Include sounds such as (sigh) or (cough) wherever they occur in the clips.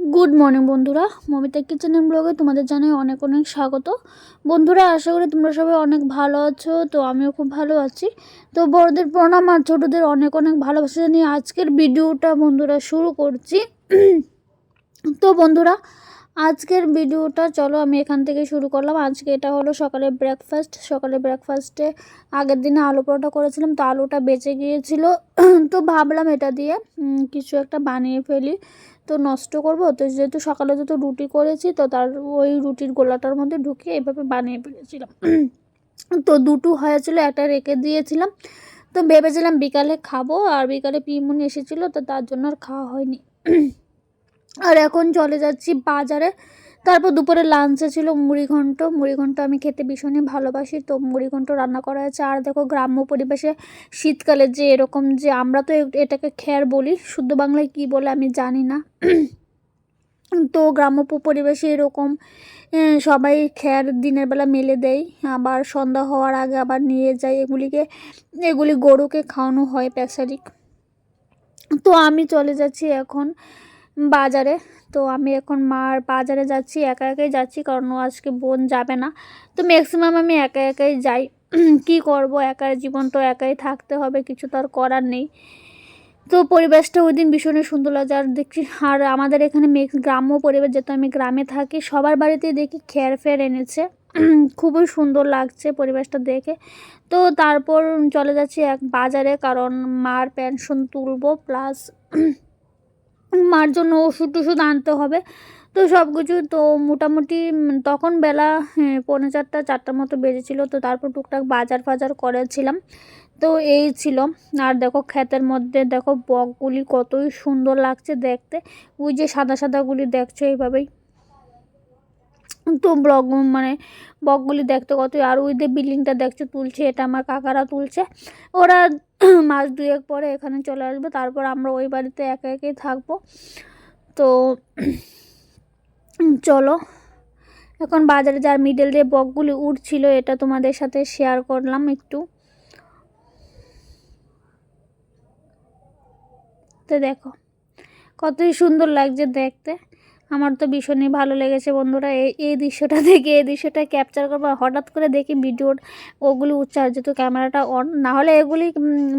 Good morning বন্ধুরা। Momita kitchen and ব্লগে তোমাদের জানাই অনেক অনেক স্বাগত। বন্ধুরা, আশা করি তোমরা সবাই অনেক ভালো আছো, তো আমিও খুব ভালো আছি। তো বড়দের প্রণাম আর ছোটোদের অনেক অনেক ভালোবাসা জানিয়ে আজকের ভিডিওটা বন্ধুরা শুরু করছি। তো বন্ধুরা, আজকের ভিডিওটা চলো আমি এখান থেকে শুরু করলাম। আজকে এটা হলো সকালে ব্রেকফাস্ট সকালে ব্রেকফাস্টে আগের দিনে আলু পরোটা করেছিলাম, তো আলুটা বেঁচে গিয়েছিল। তো ভাবলাম এটা দিয়ে কিছু একটা বানিয়ে ফেলি। তো নষ্ট করব। তো যেহেতু সকালে যেহেতু রুটি করেছি, তো তার ওই রুটির গোলাটার মধ্যে ঢুকিয়ে এভাবে বানিয়ে ফেলেছিলাম। (clears throat) তো দুটো হয়েছিল, একটা রেখে দিয়েছিলাম। তো ভেবেছিলাম বিকালে খাব, আর বিকালে পিমুনি এসেছিল, তো তার জন্য আর খাওয়া হয়নি। (clears throat) আর এখন চলে যাচ্ছি বাজারে। তারপর দুপুরে লাঞ্চে ছিল মুড়ি ঘন্ট। মুড়ি ঘন্ট আমি খেতে ভীষণই ভালোবাসি। তো মুড়ি ঘন্ট রান্না করা হয়েছে। আর দেখো, গ্রাম্য পরিবেশে শীতকালে যে এরকম যে আমরা তো এটাকে খ্যার বলি, শুদ্ধ বাংলায় কি বলে আমি জানি না। তো গ্রাম্য পরিবেশে এরকম সবাই খ্যার দিনের বেলা মেলে দেয়। আবার সন্ধ্যা হওয়ার আগে আবার নিয়ে যায় এগুলিকে। এগুলি গরুকে খাওয়ানো হয় প্যাসারিক তো আমি চলে যাচ্ছি এখন বাজারে। তো আমি এখন মার বাজারে যাচ্ছি, একা একাই যাচ্ছি, কারণ ও আজকে বোন যাবে না। তো ম্যাক্সিমাম আমি একা একাই যাই। (clears throat) কি করব? একা জীবন তো একাই থাকতে হবে, কিছু তো আর করার নেই। তো পরিবেশটা ওই দিন ভীষণই সুন্দর লাগে আর দেখছি, আর আমাদের এখানে গ্রাম্য পরিবেশ, যেহেতু আমি গ্রামে থাকি, সবার বাড়িতেই দেখি খের ফের এনেছে। (clears throat) খুবই সুন্দর লাগছে পরিবেশটা দেখে। তো তারপর চলে যাচ্ছি এক বাজারে, কারণ মার পেনশন তুলবো প্লাস (clears throat) মার জন্য ওষুধ টষুধ আনতে হবে। তো সব কিছু তো মোটামুটি তখন বেলা হ্যাঁ, পৌনে চারটা চারটার মতো বেজেছিলো। তো তারপর টুকটাক বাজার ফাজার করেছিলাম। তো এই ছিল। আর দেখো ক্ষেতের মধ্যে দেখো বকগুলি কতই সুন্দর লাগছে দেখতে। ওই যে সাদা সাদাগুলি দেখছ এইভাবেই। তো ব্লগ মানে বকগুলি দেখতে কত, আর ওই যে বিল্ডিংটা দেখছ, তুলছে, এটা আমার কাকারা তুলছে। ওরা (clears throat) মাস দুয়েক পরে এখানে চলে আসবে, তারপর আমরা ওই বাড়িতে একে একাই থাকব। তো (clears throat) চলো, এখন বাজারে যার মিডল দিয়ে বকগুলি উঠছিল, এটা তোমাদের সাথে শেয়ার করলাম একটু। তো দেখো, কতই সুন্দর লাগছে দেখতে। আমার তো ভীষণই ভালো লেগেছে বন্ধুরা। এই এই দৃশ্যটা (laughs) দেখে, এই দৃশ্যটা ক্যাপচার করব। হঠাৎ করে দেখি ভিডিওর ওগুলি উচ্চার যেহেতু ক্যামেরাটা অন না হলে এগুলি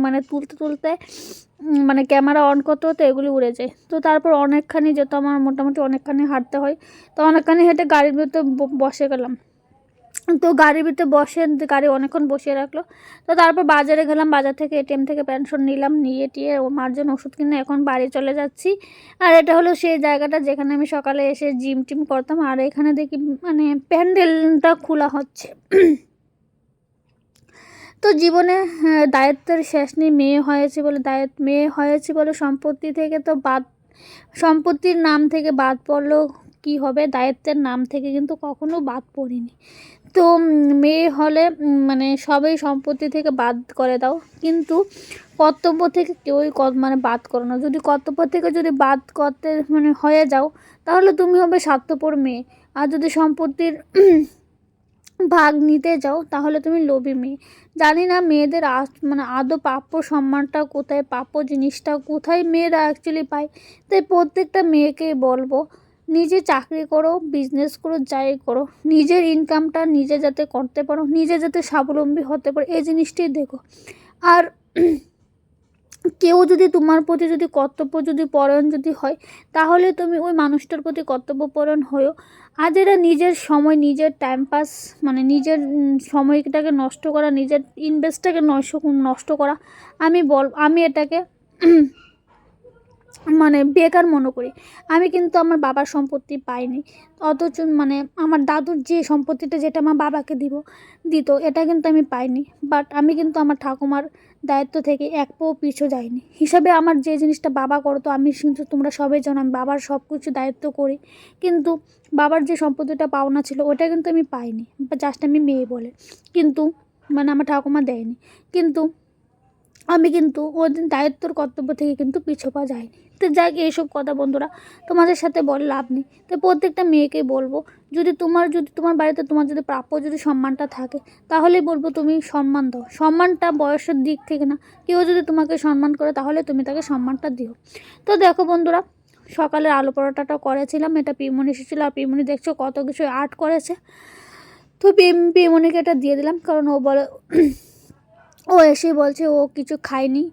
মানে তুলতে তুলতে মানে ক্যামেরা অন করতে হতো এগুলি উড়ে যায়। তো তারপর অনেকখানি যেহেতু আমার, মোটামুটি অনেকখানি হাঁটতে হয়। তো অনেকখানি হেঁটে গাড়ির ভিতরে বসে গেলাম। তো গাড়ির ভিতরে বসে গাড়ি অনেকক্ষণ বসিয়ে রাখল। তো তারপর বাজারে গেলাম বাজার থেকে এটিএম থেকে পেনশন নিলাম নিয়ে টিয়ে মার জন্য ওষুধ কিনে এখন বাড়ি চলে যাচ্ছি। আর এটা হলো সেই জায়গাটা যেখানে আমি সকালে এসে জিম টিম করতাম আর এখানে দেখি মানে প্যান্ডেলটা খোলা হচ্ছে। তো জীবনে আহ, দায়িত্বের শেষ নেই মেয়ে হয়েছে বলে দায়িত্ব মেয়ে হয়েছে বলে সম্পত্তি থেকে তো বাদ সম্পত্তির নাম থেকে বাদ পড়লেও কি হবে? দায়িত্বের নাম থেকে কিন্তু কখনো বাদ পড়িনি। তো মেয়ে হলে মানে সবই সম্পত্তি থেকে বাদ করে দাও। কিন্তু কর্তব্য থেকে কেউই মানে বাদ করো না। যদি কর্তব্য থেকে যদি বাদ করতে মানে হয়ে যাও, তাহলে তুমি হবে স্বার্থপর মেয়ে। আর যদি সম্পত্তির (clears throat) ভাগ নিতে যাও, তাহলে তুমি লোভী মেয়ে। জানি না মেয়েদের মানে আদৌ প্রাপ্য সম্মানটা কোথায়, প্রাপ্য জিনিসটা কোথায় মেয়েরা অ্যাকচুয়ালি পায়। তাই প্রত্যেকটা মেয়েকেই বলব নিজে চাকরি করো বিজনেস করো, যাই করো। নিজের ইনকামটা নিজে যাতে করতে পারো, নিজে যাতে স্বাবলম্বী হতে পারো, এই জিনিসটাই দেখো। আর কেউ যদি তোমার প্রতি যদি কর্তব্য যদি পরায়ণ যদি হয়, তাহলে তুমি ওই মানুষটার প্রতি কর্তব্য পরায়ণ হয়েও আজ এরা নিজের সময়, নিজের টাইম পাস মানে নিজের সময়টাকে নষ্ট করা, নিজের ইনভেস্টটাকে নষ্ট নষ্ট করা, আমি বল, আমি এটাকে মানে বেকার মনে করি। আমি কিন্তু আমার বাবার সম্পত্তি পাইনি। অথচ মানে আমার দাদুর যে সম্পত্তিটা যেটা আমার বাবাকে দিব, দিত, এটা কিন্তু আমি পাইনি। বাট আমি কিন্তু আমার ঠাকুমার দায়িত্ব থেকে এক পাও পিছু যাইনি। হিসাবে আমার যে জিনিসটা বাবা করতো, আমি কিন্তু তোমরা সবাই জানো, আমি বাবার সব কিছু দায়িত্ব করি। কিন্তু বাবার যে সম্পত্তিটা পাওনা ছিল ওটা কিন্তু আমি পাইনি। বা জাস্ট আমি মেয়ে বলে। কিন্তু মানে আমার ঠাকুমা দেয়নি। কিন্তু আমি কিন্তু ওদের দায়িত্বর কর্তব্য থেকে কিন্তু পিছু পা যায়নি তো যাক এইসব কথা বন্ধুরা, তোমাদের সাথে বলে লাভ নেই। তো প্রত্যেকটা মেয়েকে বলব, যদি তোমার যদি তোমার বাড়িতে তোমার যদি প্রাপ্য যদি সম্মানটা থাকে তাহলে বলব তুমি সম্মান দাও। সম্মানটা বয়সের দিক থেকে না, কেউ যদি তোমাকে সম্মান করে, তাহলে তুমি তাকে সম্মানটা দিও। তো দেখো বন্ধুরা, সকালের আলু পরোটাটা করেছিলাম, এটা পিমনি এসেছিল, আর পিমনি দেখছ কত কিছু আর্ট করেছে। তো পিম, পিমনিকে এটা দিয়ে দিলাম, কারণ ও বলে ও এসে বলছে ও কিছু খায়নি।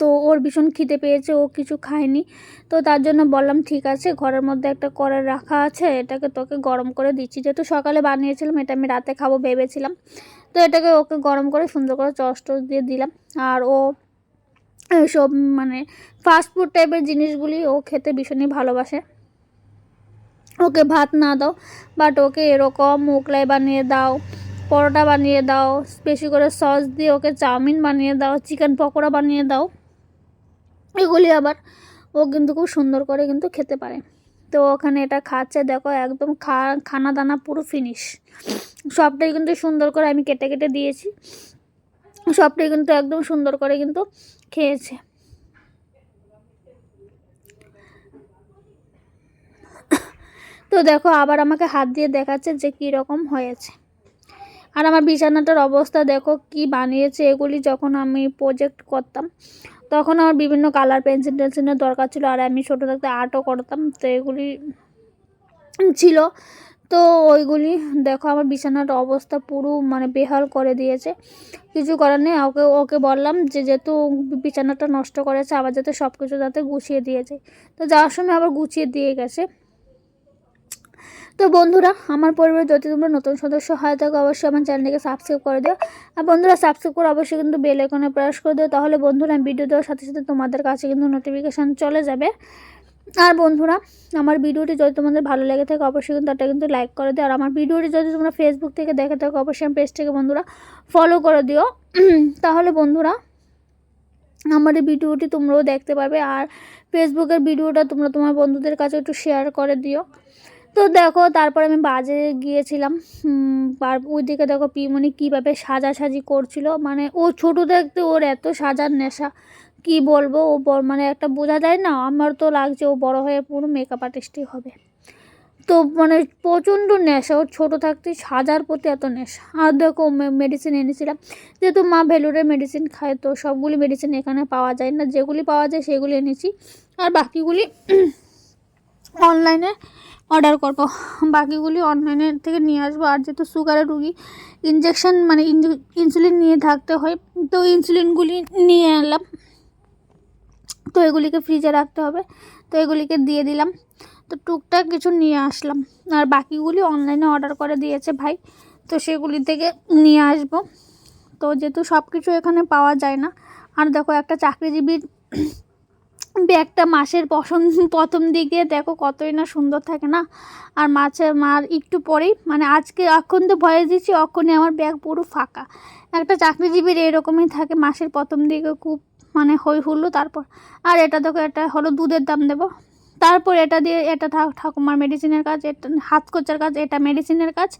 তো ওর ভীষণ খিদে পেয়েছে, ও কিছু খায়নি। তো তার জন্য বললাম, ঠিক আছে, ঘরের মধ্যে একটা করে রাখা আছে, এটাকে তোকে গরম করে দিচ্ছি। যেহেতু সকালে বানিয়েছিলাম, এটা আমি রাতে খাব ভেবেছিলাম। তো এটাকে ওকে গরম করে সুন্দর করে চস দিয়ে দিলাম। আর ও সব মানে ফাস্ট ফুড টাইপের জিনিসগুলি ও খেতে ভীষণই ভালোবাসে। ওকে ভাত না দাও বাট ওকে এরকম মোগলাই বানিয়ে দাও। পরোটা বানিয়ে দাও, বেশি করে সস দিয়ে ওকে চাউমিন বানিয়ে দাও, চিকেন পকোড়া বানিয়ে দাও। এগুলি আবার ও কিন্তু খুব সুন্দর করে কিন্তু খেতে পারে। তো ওখানে এটা খাচ্ছে, দেখো একদম খা, খানা দানা পুরো ফিনিশ সবটাই কিন্তু সুন্দর করে আমি কেটে কেটে দিয়েছি। সবটাই কিন্তু একদম সুন্দর করে কিন্তু খেয়েছে। তো দেখো আবার আমাকে হাত দিয়ে দেখাচ্ছে যে কী রকম হয়েছে। আর আমার বিছানাটার অবস্থা দেখো কি বানিয়েছে, এগুলি যখন আমি প্রজেক্ট করতাম, তখন আমার বিভিন্ন কালার পেন্সিল টেন্সিলের দরকার ছিল আর আমি ছোটো থাকতে আর্টও করতাম, তো এগুলি ছিল। তো ওইগুলি দেখো আমার বিছানার অবস্থা পুরো মানে বেহাল করে দিয়েছে। কিছু করার নেই, ওকে ওকে বললাম যে যেহেতু বিছানাটা নষ্ট করেছে, আবার যাতে সব কিছু যাতে গুছিয়ে দিয়েছে। তো যাওয়ার সময় আবার গুছিয়ে দিয়ে গেছে। তো বন্ধুরা, আমার পরিবারে যদি তোমরা নতুন সদস্য হয় থাকো অবশ্যই আমার চ্যানেলটিকে সাবস্ক্রাইব করে দিও। আর বন্ধুরা সাবস্ক্রাইব করে অবশ্যই কিন্তু বেল আইকনে প্রেস করে দিও, তাহলে বন্ধুরা আমি ভিডিও দেওয়ার সাথে সাথে তোমাদের কাছে কিন্তু নোটিফিকেশান চলে যাবে। আর বন্ধুরা, আমার ভিডিওটি যদি তোমাদের ভালো লেগে থাকে, অবশ্যই কিন্তু একটা কিন্তু লাইক করে দিও। আর আমার ভিডিওটি যদি তোমরা ফেসবুক থেকে দেখে থাকো, অবশ্যই আমার পেজটাকে বন্ধুরা ফলো করে দিও। (clears throat) তাহলে বন্ধুরা, আমার এই ভিডিওটি তোমরাও দেখতে পাবে। আর ফেসবুকের ভিডিওটা তোমরা তোমার বন্ধুদের কাছে একটু শেয়ার করে দিও। তো দেখো, তারপর আমি বাজে গিয়েছিলাম। আর ওইদিকে দেখো পিমনি কীভাবে সাজাসাজি করছিল। মানে ও ছোটো দেখতে, ওর এত সাজার নেশা, কি বলব? ও মানে একটা বোঝা যায় না, আমার তো লাগছে ও বড় হয়ে পুরো মেকআপ আর্টিস্টই হবে। তো মানে প্রচণ্ড নেশা, ওর ছোটো থাকতে সাজার প্রতি এত নেশা। আর দেখো মেডিসিন এনেছিলাম। যেহেতু মা ভেলুরের মেডিসিন খায়, তো সবগুলি মেডিসিন এখানে পাওয়া যায় না। যেগুলি পাওয়া যায় সেগুলি এনেছি। আর বাকিগুলি অনলাইনে অর্ডার করব। বাকিগুলি অনলাইনে থেকে নিয়ে আসব। আর যেহেতু সুগারের রুগী ইনজেকশান মানে ইনসুলিন নিয়ে থাকতে হয়। তো ইনসুলিনগুলি নিয়ে এলাম। তো এগুলিকে ফ্রিজে রাখতে হবে। তো এগুলিকে দিয়ে দিলাম। তো টুকটাক কিছু নিয়ে আসলাম। আর বাকিগুলি অনলাইনে অর্ডার করে দিয়েছে ভাই। তো সেগুলি থেকে নিয়ে আসব। তো যেহেতু সব কিছু এখানে পাওয়া যায় না। আর দেখো একটা চাকরিজীবীর ব্যাগটা মাসের পশন, প্রথম দিকে দেখো কতই না সুন্দর থাকে না? আর মাছের মার একটু পরেই মানে আজকে এখন তো ভয়ে দিচ্ছি অক্ষণে আমার ব্যাগ পুরো ফাঁকা। একটা চাকরিজীবীর এরকমই থাকে, মাসের প্রথম দিকে খুব মানে হই হুল্লো তারপর, আর এটা দেখো, এটা হলো দুধের দাম দেবো। তারপর এটা দিয়ে, এটা থাক ঠাকুমার মেডিসিনের কাজ, এটা হাত কোচার কাজ, এটা মেডিসিনের কাজ।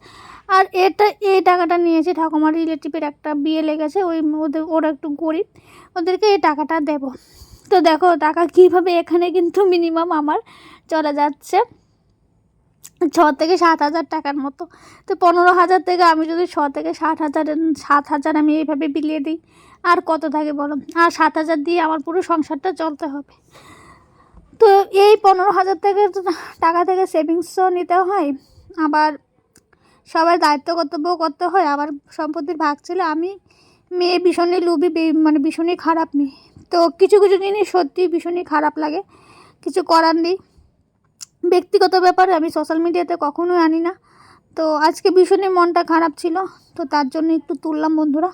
আর এটা, এই টাকাটা নিয়েছে, ঠাকুমার রিলেটিভের একটা বিয়ে লেগেছে, ওই, ওদের, ওরা একটু গরিব, ওদেরকে এই টাকাটা দেবো। তো দেখো টাকা কীভাবে এখানে কিন্তু মিনিমাম আমার চলে যাচ্ছে। ছ থেকে সাত হাজার টাকার মতো। তো পনেরো হাজার থেকে আমি যদি ছ থেকে ষাট হাজার, সাত হাজার আমি এইভাবে বিলিয়ে দিই, আর কত থাকে বলো? আর সাত হাজার দিয়ে আমার পুরো সংসারটা চলতে হবে। তো এই পনেরো হাজার থেকে টাকা থেকে সেভিংসও নিতে হয়, আবার সবার দায়িত্ব কর্তব্যও করতে হয়, আবার সম্পত্তির ভাগ ছিল আমি মেয়ে ভীষণই লুবি মানে ভীষণই খারাপ মেয়ে। তো কিছু কিছু জিনিস সত্যি ভীষণই খারাপ লাগে। কিছু করার নেই। ব্যক্তিগত ব্যাপারে আমি সোশ্যাল মিডিয়াতে কখনোই আনি না। তো আজকে ভীষণই মনটা খারাপ ছিল। তো তার জন্য একটু তুললাম বন্ধুরা।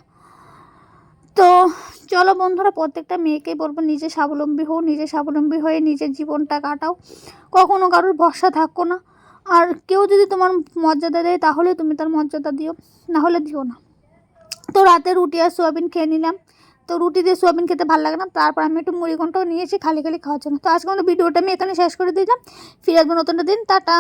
তো চলো বন্ধুরা, প্রত্যেকটা মেয়েকেই বলব, নিজে স্বাবলম্বী হও, নিজে স্বাবলম্বী হয়ে নিজের জীবনটা কাটাও। কখনো কারোর ভরসা থাকো না। আর কেউ যদি তোমার মর্যাদা দেয়, তাহলে তুমি তার মর্যাদা দিও। না হলে দিও না। তো রাতে রুটি আর সোয়াবিন খেয়ে নিলাম। তো রুটি দিয়ে সোয়াবিন খেতে ভালো লাগে না। তারপর আমি একটু মুড়ি ঘন্টাও নিয়েছি খালি খালি খাওয়ার জন্য। তো আজকে আমাদের ভিডিওটা আমি এখানে শেষ করে দিলাম। ফিরে আসব নতুনটা দিন। টাটা।